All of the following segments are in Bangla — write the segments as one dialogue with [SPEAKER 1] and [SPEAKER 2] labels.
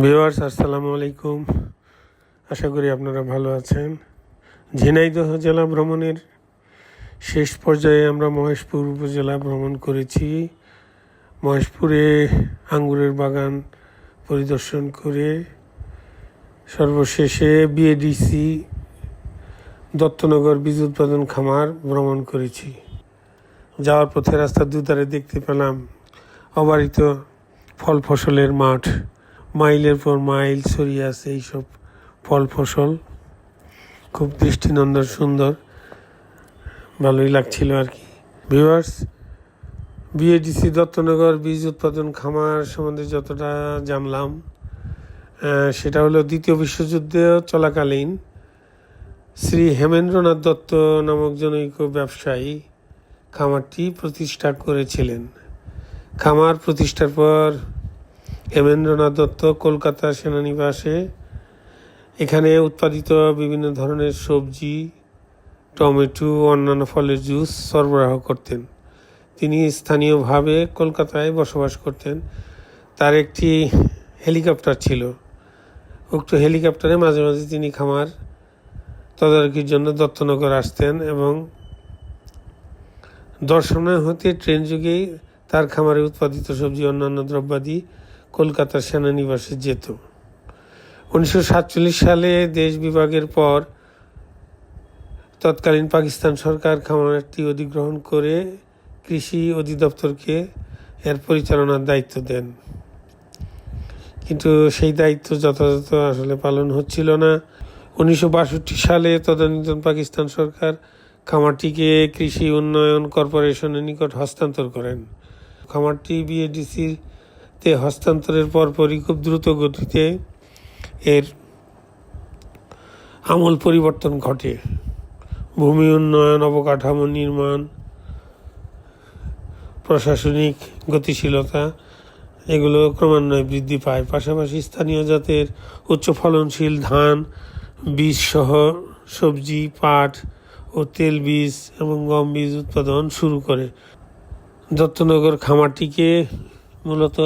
[SPEAKER 1] ভিওয়ার্স আসসালামু আলাইকুম। আশা করি আপনারা ভালো আছেন। ঝিনাইদহ জেলা ভ্রমণের শেষ পর্যায়ে আমরা মহেশপুর উপজেলা ভ্রমণ করেছি। মহেশপুরে আঙ্গুরের বাগান পরিদর্শন করে সর্বশেষে বিএডিসি দত্তনগর বীজ উৎপাদন খামার ভ্রমণ করেছি। যাওয়ার পথে রাস্তার দুধারে দেখতে পেলাম অবারিত ফল ফসলের মাঠ। মাইলের পর মাইল ছড়িয়ে আছে এইসব ফল ফসল। খুব দৃষ্টিনন্দন সুন্দর। ভালোই লাগছিল আর কি। ভিউয়ার্স বিএডিসি দত্তনগর বীজ উৎপাদন খামার সম্বন্ধে যতটা জানলাম সেটা হলো দ্বিতীয় বিশ্বযুদ্ধ চলাকালীন শ্রী হেমেন্দ্রনাথ দত্ত নামক জনৈক ব্যবসায়ী খামারটি প্রতিষ্ঠা করেছিলেন। খামার প্রতিষ্ঠার পর হেমেন্দ্রনাথ দত্ত, কলকাতা সেনানিবাসে। এখানে উৎপাদিত বিভিন্ন ধরনের সবজি, টমেটো, অন্যান্য ফলের জুস সরবরাহ করতেন। তিনি স্থানীয়ভাবে কলকাতায় বসবাস করতেন। তার একটি হেলিকপ্টার ছিল। উক্ত হেলিকপ্টারে মাঝে মাঝে তিনি খামার তদারকির জন্য দত্তনগর আসতেন এবং দর্শনা হতে ট্রেন যুগেই তার খামারে উৎপাদিত সবজি, অন্যান্য দ্রব্যাদি কলকাতার সেনানিবাসে যেত। উনিশশো সাতচল্লিশ সালে দেশ বিভাগের পর তৎকালীন পাকিস্তান সরকার খামারটি অধিগ্রহণ করে কৃষি অধিদপ্তরকে এর পরিচালনার দায়িত্ব দেন। কিন্তু সেই দায়িত্ব যথাযথ আসলে পালন হচ্ছিল না। উনিশশো বাষট্টি সালে তদানীন্তন পাকিস্তান সরকার খামারটিকে কৃষি উন্নয়ন কর্পোরেশনের নিকট হস্তান্তর করেন। খামারটি বিএডিসির তে হস্তান্তরের পরপরই খুব দ্রুত গতিতে এর আমল পরিবর্তন ঘটে। ভূমি উন্নয়ন, অবকাঠামো নির্মাণ, প্রশাসনিক গতিশীলতা, এগুলো ক্রমান্বয়ে বৃদ্ধি পায়। পাশাপাশি স্থানীয় জাতের উচ্চ ফলনশীল ধান, বীজ সহ সবজি, পাট ও তেল বীজ এবং গম বীজ উৎপাদন শুরু করে। দত্তনগর খামারটিকে মূলত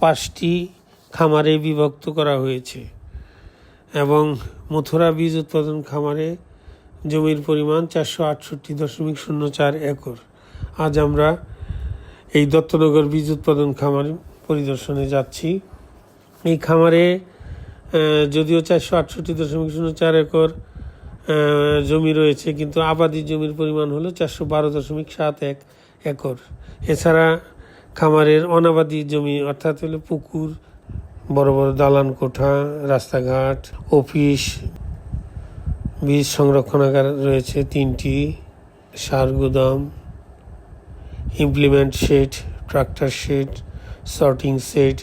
[SPEAKER 1] পাঁচটি খামারে বিভক্ত করা হয়েছে এবং মথুরা বীজ উৎপাদন খামারে জমির পরিমাণ চারশো আটষট্টি দশমিক শূন্য চার একর। আজ আমরা এই দত্তনগর বীজ উৎপাদন খামার পরিদর্শনে যাচ্ছি। এই খামারে যদিও চারশো আটষট্টি দশমিক শূন্য চার একর জমি রয়েছে, কিন্তু আবাদি জমির পরিমাণ হলো চারশো বারো দশমিক সাত এক একর। এছাড়া খামারের অনাবাদি জমি, অর্থাৎ হলো পুকুর, বড় বড় দালান কোঠা, রাস্তাঘাট, অফিস, বীজ সংরক্ষণাগার রয়েছে তিনটি, সার গুদাম implement shed tractor shed sorting shed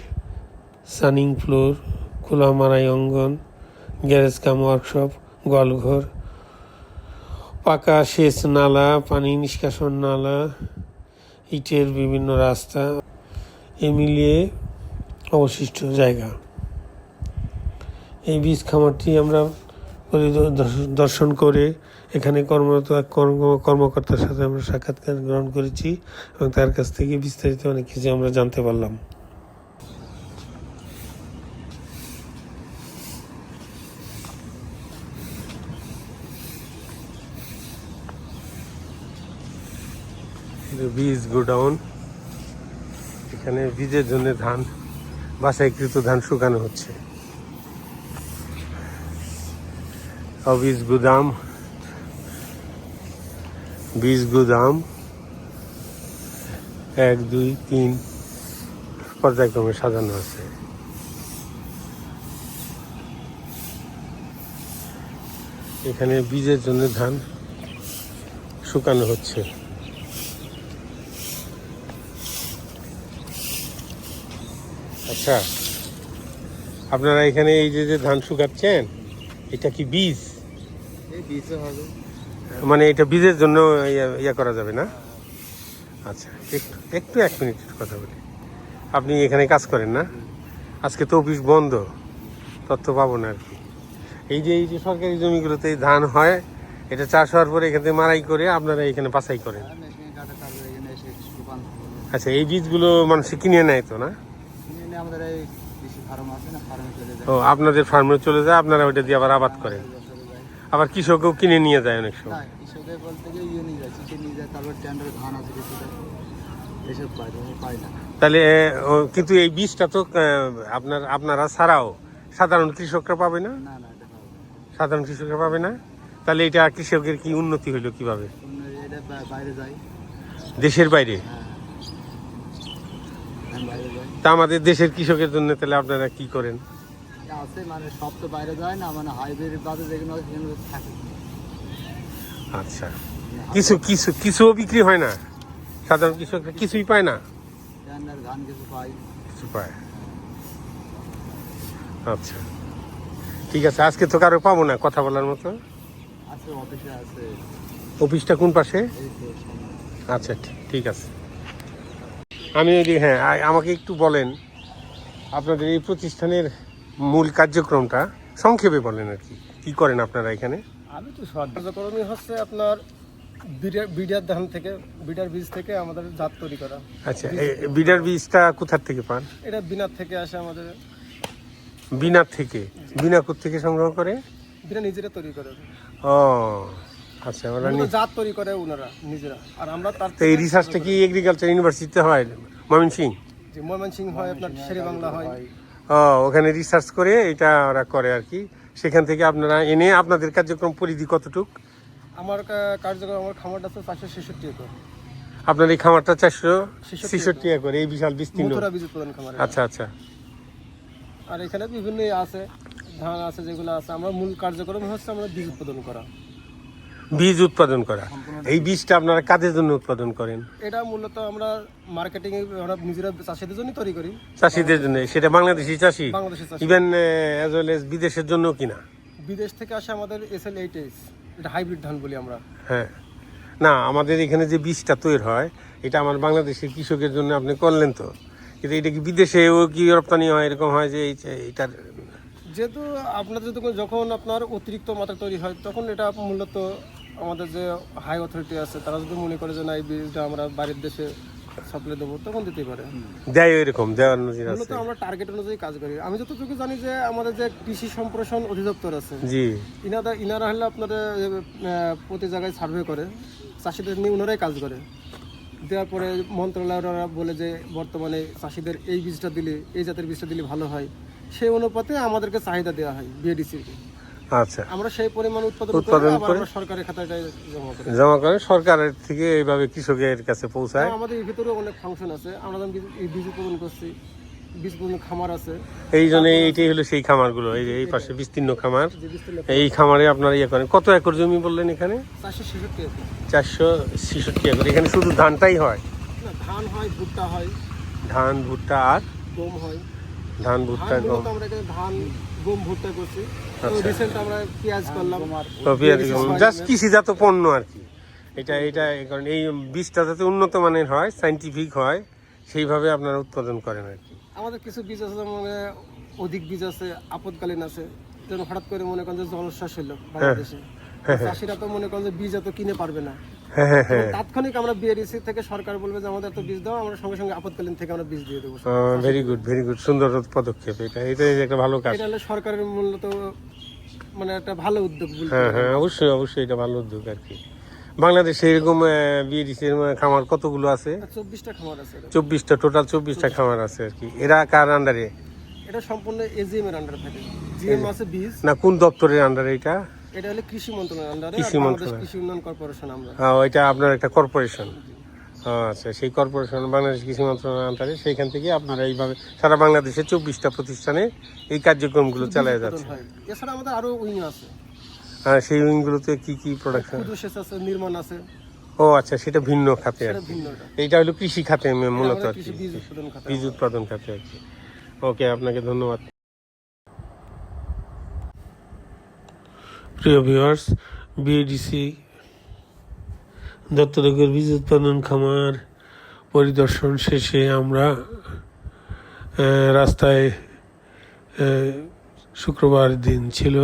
[SPEAKER 1] sunning floor খোলা মারাই অঙ্গন গ্যারেজ কাম ওয়ার্কশপ গোয়ালঘর, পাকা সেচ নালা, পানি নিষ্কাশন নালা ইটের বিভিন্ন রাস্তা এ মিলিয়ে অবশিষ্ট জায়গা। এই বীজ খামারটি আমরা দর্শন করে এখানে কর্মরত এক কর্মকর্তার সাথে আমরা সাক্ষাৎকার গ্রহণ করেছি এবং তার কাছ থেকে বিস্তারিত অনেক কিছু আমরা জানতে পারলাম। বীজ গোডাউন। এখানে বীজের জন্য ধান, বাছাইকৃত ধান শুকানো হচ্ছে। বীজ গুদাম বীজ গুদাম। এক, দুই, তিন পর্যায়ক্রমে সাজানো আছে। এখানে বীজের জন্য ধান শুকানো হচ্ছে। আচ্ছা। আপনারা এখানে এই যে যে ধান শুকাচ্ছেন এটা কি বীজ? মানে এটা বীজের জন্য ইয়া- করা যাবে না? আচ্ছা একটু একটু এক মিনিট কথা বলি। আপনি এখানে কাজ করেন না? আজকে তো অফিস বন্ধ তথ্য পাবো না আর কি। এই যে এই যে সরকারি জমিগুলোতে ধান হয় এটা চাষ হওয়ার পরে এখান থেকে মারাই করে আপনারা এখানে বাছাই করেন। আচ্ছা এই বীজগুলো মানুষ কিনে নেয় তো না?
[SPEAKER 2] আমাদের এই ফার্ম আছে না ফার্মে চলে যায়।
[SPEAKER 1] ও আপনাদের ফার্মে চলে যায় আপনারা ওইটা দিয়ে আবার আবাদ করেন। আবার কৃষকও কিনে নিয়ে যায় অনেক সময়।
[SPEAKER 2] কৃষকের বলতে গিয়ে ইয়ে নিয়ে যায় চিঠি নিয়ে যায় তারপর ট্যান্ডারে ধান আছে কিছুটা। এসব পায় পাই না।
[SPEAKER 1] তাহলে কিন্তু এই বীজটা তো আপনার আপনারা ছাড়াও সাধারণ কৃষকরা পাবে না। সাধারণ কৃষকরা পাবে না? তাহলে এটা কৃষকের কি উন্নতি হইল কীভাবে? দেশের বাইরে
[SPEAKER 2] হ্যাঁ আমি বাইরে যাই
[SPEAKER 1] তা আমাদের দেশের কৃষকের জন্য তাহলে আপনারা কি করেন?
[SPEAKER 2] আছে মানে সব তো বাইরে যায় না মানে বাদে যেগুলো সেগুলো থাকে।
[SPEAKER 1] আচ্ছা। কিছু কিছু কিছুও বিক্রি হয় না? সাধারণ কৃষকরা কিছুই পায় না?
[SPEAKER 2] ধান কিছু পাই।
[SPEAKER 1] কিছু পায়। আচ্ছা। ঠিক আছে আজকে তো কারও পাবো না কথা বলার মতো। অফিসটা কোন পাশে। আচ্ছা ঠিক আছে। আমি ওই হ্যাঁ আমাকে একটু বলেন আপনাদের এই প্রতিষ্ঠানের মূল কার্যক্রমটা সংক্ষেপে বলেন আর কি। কি করেন আপনারা এখানে?
[SPEAKER 3] আমি তো কার্যক্রমই হচ্ছে আপনার বিডার ধান থেকে বিডার বীজ থেকে আমাদের জাত তৈরি করা।
[SPEAKER 1] আচ্ছা বিডার বীজটা কোথার থেকে পান?
[SPEAKER 3] এটা বিনার থেকে আসে আমাদের।
[SPEAKER 1] বিনা থেকে? বিনা থেকে সংগ্রহ করে?
[SPEAKER 3] বিনা নিজেরা তৈরি করে।
[SPEAKER 1] ও আচ্ছা ওরা
[SPEAKER 3] জাত তৈরি করে ওনারা নিজেরা। আর আমরা তার
[SPEAKER 1] এই রিসার্চটা কি এগ্রিকালচার ইউনিভার্সিটিতে হয়? ময়মনসিং?
[SPEAKER 3] যে ময়মনসিং হয় আপনার শেরে বাংলা হয়।
[SPEAKER 1] ও ওখানে রিসার্চ করে এটা ওরা করে আর কি। সেখান থেকে আপনারা এনে আপনাদের কার্যক্রম পরিধি কতটুক?
[SPEAKER 3] আমার কার্যক্রম আমার খামারটা আছে চারশো ছেষট্টি একর।
[SPEAKER 1] আপনার এই খামারটা চারশো
[SPEAKER 3] ছেষট্টি
[SPEAKER 1] একর। এই বিশাল বিস্তীর্ণ। আচ্ছা আচ্ছা।
[SPEAKER 3] আর এখানে বিভিন্ন আছে ধান আছে যেগুলো আছে। আমরা মূল কার্যক্রম হচ্ছে আমরা বীজ উৎপাদন করা।
[SPEAKER 1] বীজ উৎপাদন করা। এই বীজটা আপনারা কাদের জন্য উৎপাদন করেন?
[SPEAKER 3] এটা মূলত আমরা মার্কেটিং আমরা নিজেরা চাষিদের জন্য তৈরি করি।
[SPEAKER 1] চাষিদের জন্য সেটা বাংলাদেশি চাষি? ইভেন অ্যাজ ওয়েল এজ বিদেশের জন্য কিনা?
[SPEAKER 3] বিদেশ থেকে আসে আমাদের এস এল এইট এস এটা হাইব্রিড ধান বলি আমরা।
[SPEAKER 1] হ্যাঁ। না আমাদের এখানে যে বীজটা তৈরি হয় এটা আমার বাংলাদেশের কৃষকের জন্য আপনি করলেন তো। কিন্তু এটা কি বিদেশেও কি রপ্তানি হয় এরকম হয় যে এটার?
[SPEAKER 3] যেহেতু আপনাদের যখন যখন আপনার অতিরিক্ত মাত্রা তৈরি হয় তখন এটা মূলত আমাদের যে হাই অথরিটি আছে তারা যদি মনে করে যে না এই বীজটা আমরা বাইরের দেশে সাপ্লাই দেবো তখন দিতেই পারে।
[SPEAKER 1] দেয় এরকম দেওয়ার নজির আছে।
[SPEAKER 3] মূলত আমরা টার্গেট অনুযায়ী কাজ করি। আমি যতটুকু জানি যে আমাদের যে কৃষি সম্প্রসারণ অধিদপ্তর আছে
[SPEAKER 1] জি।
[SPEAKER 3] ইনারা ইনারা হলে আপনাদের প্রতি জায়গায় সার্ভে করে চাষিদের নিয়ে ওনারাই কাজ করে। দেওয়ার পরে মন্ত্রণালয়রা বলে যে বর্তমানে চাষিদের এই বীজটা দিলে এই জাতের বীজটা দিলে ভালো হয়। সেই অনুপাতে আমাদেরকে চাহিদা দেওয়া হয় বিএডিসি
[SPEAKER 1] আচ্ছা।
[SPEAKER 3] আমরা সেই পরিমাণ উৎপাদন
[SPEAKER 1] উৎপাদন
[SPEAKER 3] করে সরকারের খাতায় জমা করি।
[SPEAKER 1] জমা করে সরকারের থেকে এইভাবে কৃষকের কাছে পৌঁছায়।
[SPEAKER 3] আমাদের এর ভিতরে অনেক ফাংশন আছে। আমরা যেমন বীজ- উৎপাদন করছি খামার আছে।
[SPEAKER 1] এই জন্য এইটাই হলো সেই খামারগুলো এই যে এই পাশে বিস্তীর্ণ খামার। এই খামারে। আপনারা ইয়ে করেন। কত একর জমি বললেন এখানে?
[SPEAKER 3] চারশো ছেষট্টি
[SPEAKER 1] একর। এখানে শুধু ধানটাই হয়?
[SPEAKER 3] না ধান হয় ভুট্টা হয়।
[SPEAKER 1] ধান ভুট্টা আর
[SPEAKER 3] গম হয়।
[SPEAKER 1] ধান ভুট্টা গম।
[SPEAKER 3] আমরা এখানে ধান গম ভুট্টা করছি। তো
[SPEAKER 1] আচ্ছা।
[SPEAKER 3] রিসেন্ট আমরা পেঁয়াজ করলাম।
[SPEAKER 1] তো পেঁয়াজ জাস্ট কৃষিজাত পণ্য আর কি। এটা কারণে এই বীজটা যাতে উন্নত মানের হয় সাইন্টিফিক হয় সেইভাবে আপনারা উৎপাদন করেন আর কি।
[SPEAKER 3] আমাদের কিছু বীজ আছে যেমন অধিক বীজ আছে আপদকালীন আছে। যেন হঠাৎ করে মনে করেন যে জলশ্বাস হলো বাংলাদেশে। চাষিরা তো মনে করেন যে বীজ এত কিনে পারবে না।
[SPEAKER 1] হ্যাঁ হ্যাঁ হ্যাঁ।
[SPEAKER 3] তাৎক্ষণিক আমরা বিআরডিসি থেকে সরকার বলবে যে আমাদের এত বীজ দাও আমরা সঙ্গে সঙ্গে আপদকালীন থেকে আমরা বীজ দিয়ে দেবো।
[SPEAKER 1] ভেরি গুড ভেরি গুড সুন্দর পদক্ষেপ এটা। এটা একটা ভালো কাজ।
[SPEAKER 3] এটা হলো সরকারের মূলত মানে একটা ভালো উদ্যোগ
[SPEAKER 1] হ্যাঁ হ্যাঁ অবশ্যই অবশ্যই এটা ভালো উদ্যোগ আর কি। বাংলাদেশে এরকম বিএডিসির খামার কতগুলো আছে?
[SPEAKER 3] চব্বিশটা খামার আছে
[SPEAKER 1] চব্বিশটা টোটাল চব্বিশটা খামার আছে আর কি। এরা কার আন্ডারে
[SPEAKER 3] এটা সম্পূর্ণ এজিএম এর আন্ডারে থাকে। জিএম আছে বীজ।
[SPEAKER 1] না কোন দপ্তরের আন্ডারে এটা?
[SPEAKER 3] এটা হলো কৃষি মন্ত্রণালয়ের আন্ডারে
[SPEAKER 1] কৃষি মন্ত্রণালয়।
[SPEAKER 3] কৃষি উন্নয়ন কর্পোরেশন আমরা।
[SPEAKER 1] আহ, ওইটা আপনার একটা কর্পোরেশন। আচ্ছা সেই কর্পোরেশন বাংলাদেশ কৃষি মন্ত্রণালয়ের আন্ডারে সেইখান থেকে আপনারা এইভাবে সারা বাংলাদেশে চব্বিশটা প্রতিষ্ঠানে এই কার্যক্রমগুলো চালিয়ে যাচ্ছে।
[SPEAKER 3] হয়। এছাড়া আমাদের আরও উইং আছে।
[SPEAKER 1] আর সেই উইংগুলোতে কি কি প্রোডাকশন
[SPEAKER 3] আছে নির্মাণ আছে।
[SPEAKER 1] ও আচ্ছা সেটা ভিন্ন খাতে আর কি।
[SPEAKER 3] এটা
[SPEAKER 1] এইটা হলো কৃষি খাতে মূলত আর কি।
[SPEAKER 3] বীজ উৎপাদন খাতে
[SPEAKER 1] আর কি। ওকে আপনাকে ধন্যবাদ। প্রিয় ভিউয়ার্স বিএডিসি দত্তনগর বীজ উৎপাদন খামার পরিদর্শন শেষে আমরা রাস্তায় শুক্রবার দিন ছিল,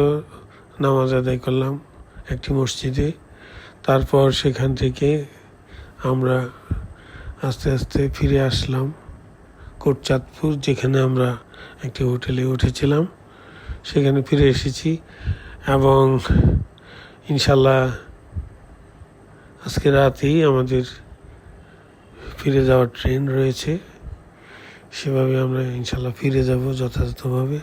[SPEAKER 1] নামাজ আদায় করলাম একটি মসজিদে। তারপর সেখান থেকে আমরা আস্তে আস্তে ফিরে আসলাম কোটচাঁদপুর, যেখানে আমরা একটি হোটেলে উঠেছিলাম। সেখানে ফিরে এসেছি। এবং ইনশাল্লাহ আজকে রাতেই আমাদের ফিরে যাওয়ার ট্রেন রয়েছে। সেভাবে আমরা ইনশাল্লাহ ফিরে যাব যথাযথভাবে।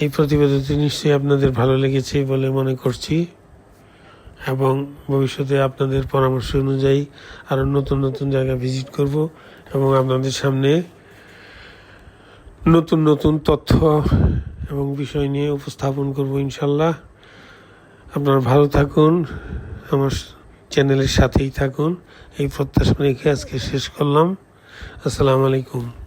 [SPEAKER 1] এই প্রতিবেদনটি নিশ্চয়ই আপনাদের ভালো লেগেছে বলে মনে করছি এবং ভবিষ্যতে আপনাদের পরামর্শ অনুযায়ী আরও নতুন নতুন জায়গা ভিজিট করব এবং আপনাদের সামনে নতুন নতুন তথ্য এবং বিষয় নিয়ে উপস্থাপন করব ইনশাল্লাহ। আপনারা ভালো থাকুন, আমার চ্যানেলের সাথেই থাকুন। এই প্রত্যাশা রেখে আজকে শেষ করলাম। আসসালামু আলাইকুম।